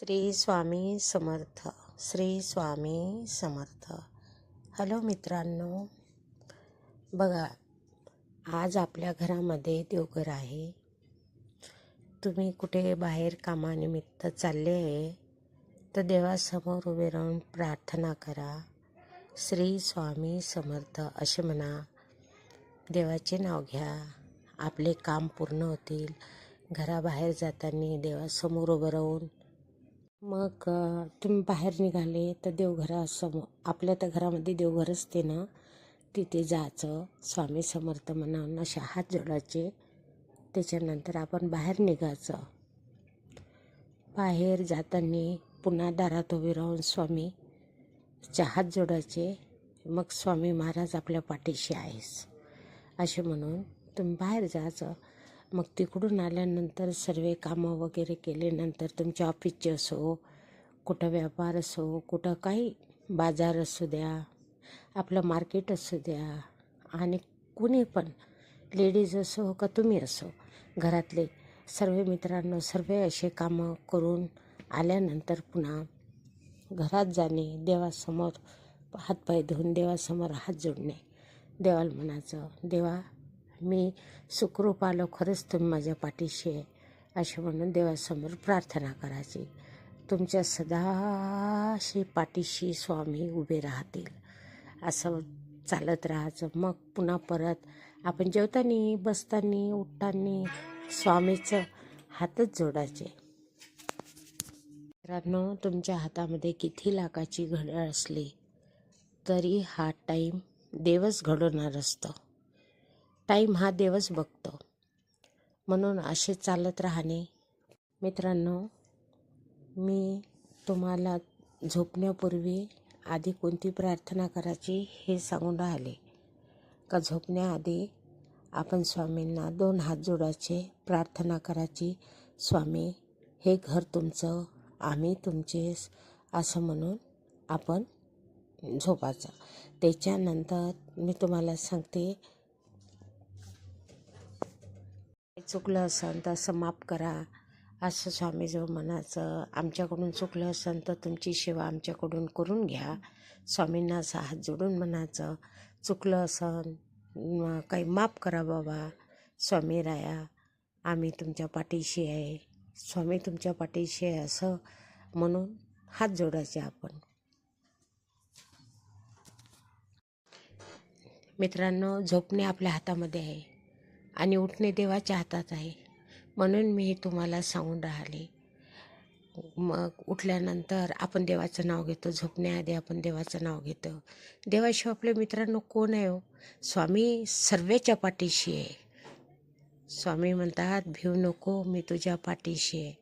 Shri Swami Samarth Shri Swami Samarth. Hello मित्रांनो बघा आज आपल्या घरामध्ये देवघर आहे. तुम्ही कुठे बाहेर कामानिमित्त चालले आहे तर देवासमोर उभे राहून प्रार्थना करा. श्री स्वामी समर्थ असे म्हणा देवाचे नाव घ्या. आपले काम पूर्ण होतील. घराबाहेर जाताना देवासमोर उभं राहून मग तुम्ही बाहेर निघाले तर देवघरासमोर आपल्या तर घरामध्ये देवघर असते ना तिथे जायचं. स्वामी समर्थ म्हणून असे हात जोडायचे. त्याच्यानंतर आपण बाहेर निघायचं. बाहेर जाताना पुन्हा दारात उभे राहून स्वामीच्या हात जोडायचे. मग स्वामी महाराज आपल्या पाठीशी आहेस. असे म्हणून तुम्ही बाहेर जायचं. मग तिकडून आल्यानंतर सर्व कामं वगैरे केल्यानंतर तुमच्या ऑफिसचे असो कुठं व्यापार असो कुठं काही बाजार असू द्या आपलं मार्केट असू द्या आणि कुणी पण लेडीज असो का तुम्ही असो घरातले सर्व मित्रांनो सर्व असे कामं करून आल्यानंतर पुन्हा घरात जाणे देवासमोर हातपाय धुवून देवासमोर हात जोडणे देवाला म्हणायचं देवा मी सुखरूप आलो खरंच तुम्ही माझ्या पाठीशी आहे. असे म्हणून देवासमोर प्रार्थना करायची. तुमच्या सदाशी पाठीशी स्वामी उभे राहतील. असं चालत राहायचं. मग पुन्हा परत आपण जेवताना बसताना उठताना स्वामीचं हातच जोडायचे. मित्रांनो तुमच्या हातामध्ये किती लाखाची घडळ असली तरी हा टाईम देवच घडवणार असतो. टाईम हा देवच बघतो. म्हणून असे चालत राहणे. मित्रांनो मी तुम्हाला झोपण्यापूर्वी आधी कोणती प्रार्थना करायची हे सांगून राहिले. का झोपण्याआधी आपण स्वामींना दोन हात जोडायचे प्रार्थना करायची स्वामी हे घर तुमचं आम्ही तुमचे असं म्हणून आपण झोपायचं. त्याच्यानंतर मी तुम्हाला सांगते चुकलं असेल तर असं माफ करा. असं स्वामीजवळ म्हणायचं आमच्याकडून चुकलं असेल तर तुमची सेवा आमच्याकडून करून घ्या. स्वामींना असं हात जोडून म्हणायचं चुकलं असेल काही माफ करा बाबा. स्वामी राया आम्ही तुमच्या पाठीशी आहे. स्वामी तुमच्या पाठीशी आहे असं म्हणून हात जोडायचे आपण. मित्रांनो झोपणे आपल्या हातामध्ये आहे. आणि उठणे देवाच्या हातात आहे. म्हणून मी तुम्हाला सांगून राहिले. मग उठल्यानंतर आपण देवाचं नाव घेतो झोपण्याआधी आपण देवाचं नाव घेतो. देवाशिवाय आपले मित्रांनो कोण आहे हो? स्वामी सर्वेच्या पाठीशी आहे. स्वामी म्हणतात भिव नको मी तुझ्या पाठीशी आहे.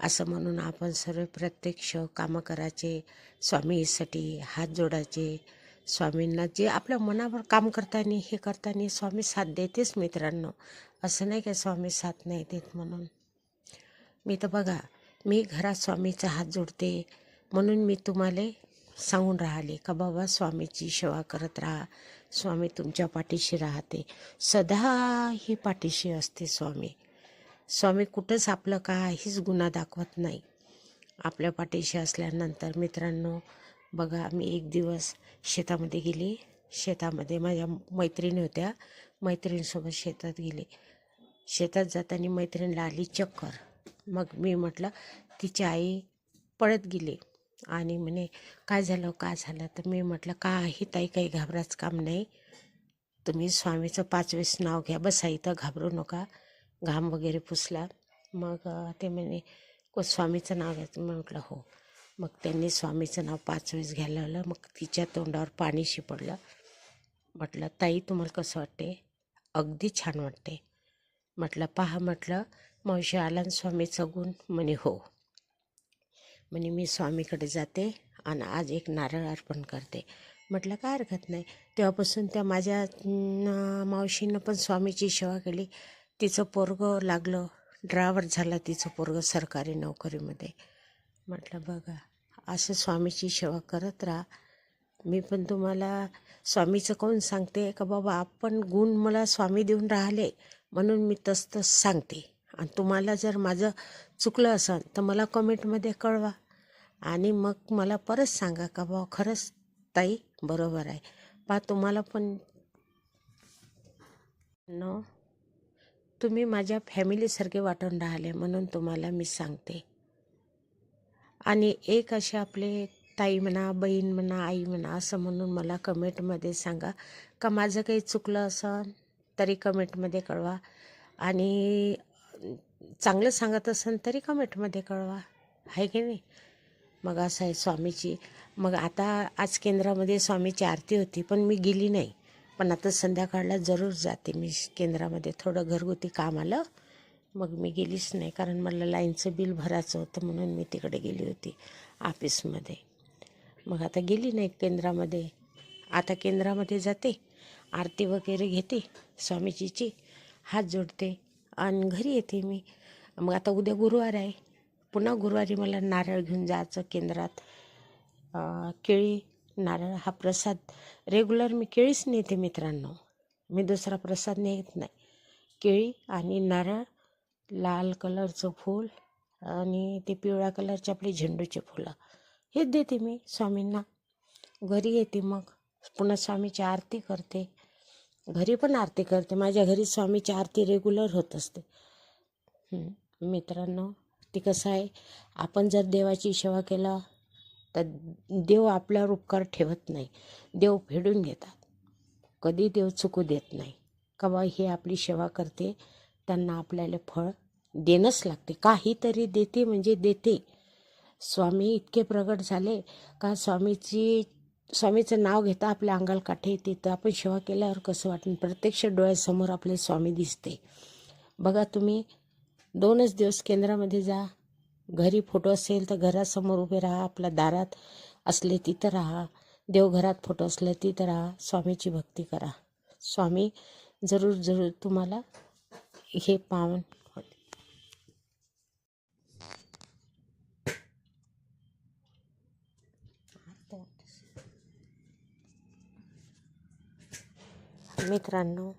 असं म्हणून आपण सर्व प्रत्यक्ष कामं करायचे स्वामीसाठी हात जोडायचे स्वामींना जे आपल्या मनावर काम करताना हे करताना स्वामी साथ देतेच मित्रांनो. असं नाही का स्वामी साथ नाही देत म्हणून? मी तर बघा मी घरात स्वामीचा हात जोडते म्हणून मी तुम्हाला सांगून राहिले का बाबा स्वामीची सेवा करत राहा स्वामी तुमच्या पाठीशी राहते. सदा ही पाठीशी असते स्वामी. स्वामी कुठंच आपलं काहीच गुन्हा दाखवत नाही. आपल्या पाठीशी असल्यानंतर मित्रांनो बघा मी एक दिवस शेतामध्ये गेली. शेतामध्ये माझ्या मैत्रिणी होत्या. मैत्रिणीसोबत शेतात गेले. शेतात जाताना मैत्रिणीला आली चक्कर. मग मी म्हटलं तिची आई पळत गेली. आणि म्हणे काय झालं? काय झालं? तर मी म्हटलं काही ताई काही घाबराचं काम नाही. तुम्ही स्वामीचं पाच वेळेस नाव घ्या. बसा इथं घाबरू नका. घाम वगैरे पुसला. मग ते म्हणे को स्वामीचं नाव घ्यायचं मी म्हटलं हो. मग त्यांनी स्वामीचं नाव पाच वेळेस घ्यायला लावलं. मग तिच्या तोंडावर पाणी शिपडलं. म्हटलं ताई तुम्हाला कसं वाटते? अगदी छान वाटते. म्हटलं पहा म्हटलं मावशी आलान स्वामीचं गुण म्हणे हो. म्हणे मी स्वामीकडे जाते आणि आज एक नारळ अर्पण करते. म्हटलं काय हरकत नाही. तेव्हापासून त्या माझ्या न, मावशीनं पण स्वामीची सेवा केली. तिचं पोरगं लागलं. ड्रायव्हर झाला तिचं पोरगं सरकारी नोकरीमध्ये. म्हटलं बघा असं स्वामीची सेवा करत राहा. मी पण तुम्हाला स्वामीचं कोण सांगते का बाबा आपण गुण मला स्वामी देऊन राहिले म्हणून मी तस तस सांगते. आणि तुम्हाला जर माझं चुकलं असेल तर मला कमेंटमध्ये कळवा. आणि मग मला परत सांगा का बाबा खरंच ताई बरोबर आहे. पा तुम्हाला पण न तुम्ही माझ्या फॅमिलीसारखे वाटून राहिले म्हणून तुम्हाला मी सांगते. आणि एक असे आपले ताई म्हणा बहीण म्हणा आई म्हणा असं म्हणून मला कमेंटमध्ये सांगा. का माझं काही चुकलं असं तरी कमेंटमध्ये कळवा. आणि चांगलं सांगत असेल तरी कमेंटमध्ये कळवा. आहे की नाही? मग असं आहे स्वामीची. मग आता आज केंद्रामध्ये स्वामीची आरती होती पण मी गेली नाही. पण आता संध्याकाळला जरूर जाते मी केंद्रामध्ये. थोडं घरगुती काम आलं मग मी गेलीच नाही कारण मला लाईनचं बिल भरायचं होतं म्हणून मी तिकडे गेली होती ऑफिसमध्ये. मग आता गेली नाही केंद्रामध्ये. आता केंद्रामध्ये जाते आरती वगैरे घेते स्वामीजीची हात जोडते आणि घरी येते मी. मग आता उद्या गुरुवार आहे. पुन्हा गुरुवारी मला नारळ घेऊन जायचं केंद्रात. केळी नारळ हा प्रसाद रेग्युलर मी केळीच नेते मित्रांनो. मी दुसरा प्रसाद नेत नाही. केळी आणि नारळ लाल कलरचं फूल आणि ते पिवळ्या कलरचे आपले झेंडूचे फुलं. हेच देते मी स्वामींना. घरी येते मग. पुन्हा स्वामीची आरती करते. घरी पण आरती करते. माझ्या घरी स्वामीची आरती रेग्युलर होत असते. मित्रांनो ते कसं आहे? आपण जर देवाची सेवा केला तर देव आपल्यावर उपकार ठेवत नाही. देव फेडून घेतात. कधी देव चुकू देत नाही. का बा हे आपली सेवा करते? त्यांना आपल्याला फळ देणंच लागते. काहीतरी देते म्हणजे देते. स्वामी इतके प्रगट झाले का स्वामीची स्वामीचं नाव घेता आपल्या अंगाल काठे येते तर आपण सेवा केल्यावर कसं वाटेल? प्रत्यक्ष डोळ्यासमोर आपले स्वामी दिसते. बघा तुम्ही दोनच दिवस केंद्रामध्ये जा. घरी फोटो असेल तर घरासमोर उभे राहा. आपल्या दारात असले तिथं राहा. देवघरात फोटो असले तिथं राहा. स्वामीची भक्ती करा. स्वामी जरूर जरूर तुम्हाला हे पावन मित्रांनो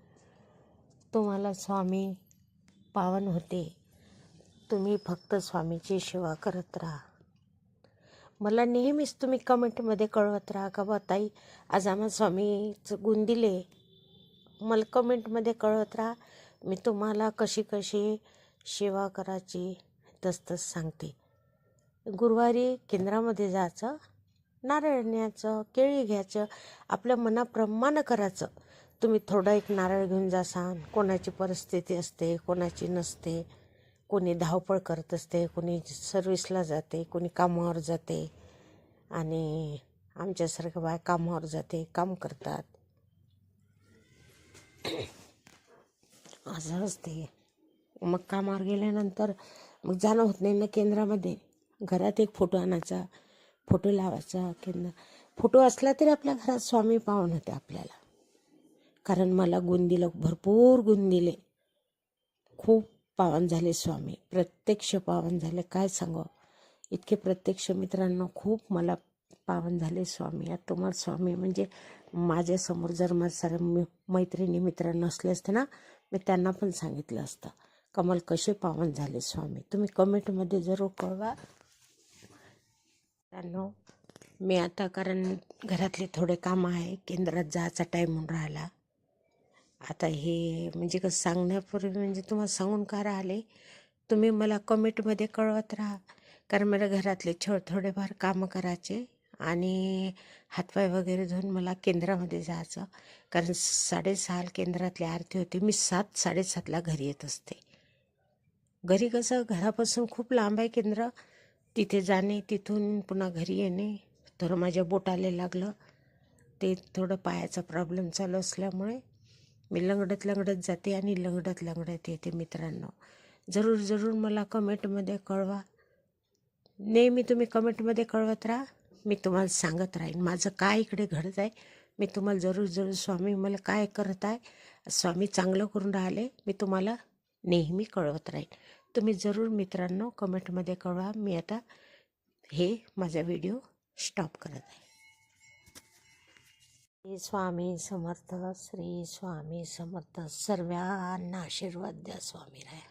तुम्हाला स्वामी पावन होते. तुम्ही फक्त स्वामीची सेवा करत राहा. मला नेहमीच तुम्ही कमेंटमध्ये कळवत राहा का बा ताई? आज आम्हाला स्वामीचं गुण दिले. मला कमेंटमध्ये कळवत राहा. मी तुम्हाला कशी कशी सेवा करायची तसतस सांगते. गुरुवारी केंद्रामध्ये जायचं नारळ न्यायचं केळी घ्यायचं आपल्या मनाप्रमाणे करायचं. तुम्ही थोडं एक नारळ घेऊन जासान कोणाची परिस्थिती असते कोणाची नसते कोणी धावपळ करत असते कोणी सर्विसला जाते कोणी कामावर जाते आणि आमच्यासारखं बाय कामावर जाते काम करतात. असं असते मग कामावर गेल्यानंतर मग जाणं होत नाही ना केंद्रामध्ये. घरात एक फोटो आणायचा फोटो लावायचा केंद्र. फोटो असला तरी आपल्या घरात स्वामी पावन होते आपल्याला. कारण मला गुण दिलं भरपूर गुण दिले खूप पावन झाले स्वामी. प्रत्यक्ष पावन झाले. काय सांगावं इतके प्रत्यक्ष मित्रांनो खूप मला पावन झाले स्वामी. आता तुम्हाला स्वामी म्हणजे माझ्यासमोर जर माझ्या साऱ्या मैत्रिणी मित्र नसले असते ना मी त्यांना पण सांगितलं असतं. कमल कसे पावन झाले स्वामी. तुम्ही कमेंटमध्ये जरूर कळवा. त्यांना मी आता कारण घरातले थोडे कामं आहे केंद्रात जायचा टाईम होऊन राहिला. आता हे म्हणजे कसं सांगण्यापूर्वी म्हणजे तुम्हाला सांगून का राहिले? तुम्ही मला कमेंटमध्ये कळवत राहा. कारण मला घरातले छो थोडेफार कामं करायचे. आणि हातपाय वगैरे धुवून मला केंद्रामध्ये जायचं. कारण साडेसहाला केंद्रातली आरती होती. मी सात साडेसातला घरी येत असते. घरी कसं घरापासून खूप लांब आहे केंद्र. तिथे जाणे तिथून पुन्हा घरी येणे. थोडं माझ्या बोटाला लागलं. ते थोडं पायाचा प्रॉब्लेम चालू असल्यामुळे मी लंगडत लंगडत जाते आणि लंगडत लंगडत येते मित्रांनो. जरूर जरूर मला कमेंटमध्ये कळवा. नेहमी तुम्ही कमेंटमध्ये कळवत राहा. मी तुम्हाला सांगत राहीन. माझं काय इकडे घडत आहे? मी तुम्हाला जरूर जरूर स्वामी मला काय करत आहे? स्वामी चांगलं करून राहिले मी तुम्हाला नेहमी कळवत राहीन. तुम्ही जरूर मित्रांनो कमेंटमध्ये कळवा. मी आता हे माझा व्हिडिओ स्टॉप करत आहे. श्री स्वामी समर्थ श्री स्वामी समर्थ सर्वांना आशीर्वाद द्या स्वामी राया